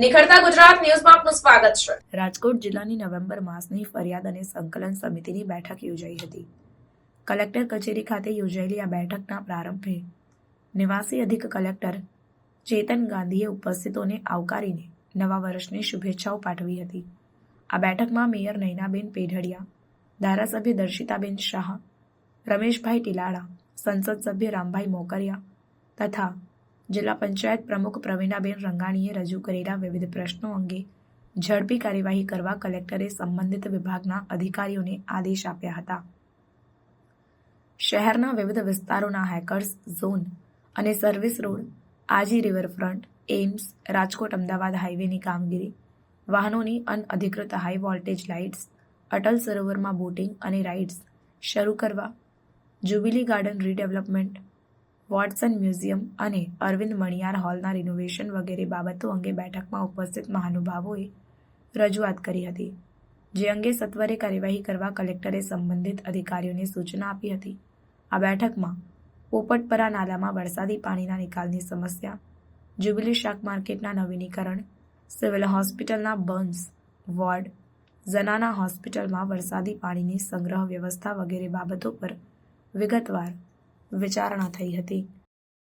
નિખરતા ગુજરાત ન્યૂઝમાં આપનું સ્વાગત છે. રાજકોટ જિલ્લાની નવેમ્બર માસની ફરિયાદ અને સંકલન સમિતિની બેઠક યોજાઈ હતી. કલેક્ટર કચેરી ખાતે યોજાયેલી આ બેઠકના પ્રારંભે નિવાસી અધિક કલેક્ટર ચેતન ગાંધીએ ઉપસ્થિતોને આવકારીને નવા વર્ષની શુભેચ્છાઓ પાઠવી હતી. આ બેઠકમાં મેયર નૈનાબેન પેઢડિયા, ધારાસભ્ય દર્શિતાબેન શાહ, રમેશભાઈ ટીલાળા, સંસદ સભ્ય રામભાઈ મોકરિયા તથા જિલ્લા પંચાયત પ્રમુખ પ્રવીણાબેન રંગાણીએ રજૂ કરેલા વિવિધ પ્રશ્નો અંગે ઝડપી કાર્યવાહી કરવા કલેક્ટરે સંબંધિત વિભાગના અધિકારીઓને આદેશ આપ્યા હતા. શહેરના વિવિધ વિસ્તારોના હેકર્સ, ઝોન અને service road, Aji riverfront AIIMS Rajkot Ahmedabad હાઈવેની કામગીરી, વાહનોની અનઅધિકૃત હાઈ વોલ્ટેજ લાઇટ્સ, અટલ સરોવરમાં બોટિંગ અને રાઇડ્સ શરૂ કરવા, jubilee garden redevelopment Watson museum અને અરવિંદ મણિયાર હોલના રિનોવેશન વગેરે બાબતો અંગે બેઠકમાં ઉપસ્થિત મહાનુભાવોએ રજૂઆત કરી હતી, જે અંગે સત્વરે કાર્યવાહી કરવા કલેક્ટરે સંબંધિત અધિકારીઓને સૂચના આપી હતી. આ બેઠકમાં પોપટપરા નાલામાં વરસાદી પાણીના નિકાલની સમસ્યા, જ્યુબિલી શાક માર્કેટના નવીનીકરણ, સિવિલ હોસ્પિટલના બર્ન્સ વોર્ડ, ઝનાના હોસ્પિટલમાં વરસાદી પાણીની સંગ્રહ વ્યવસ્થા વગેરે બાબતો પર વિગતવાર વિચારણા થઈ હતી.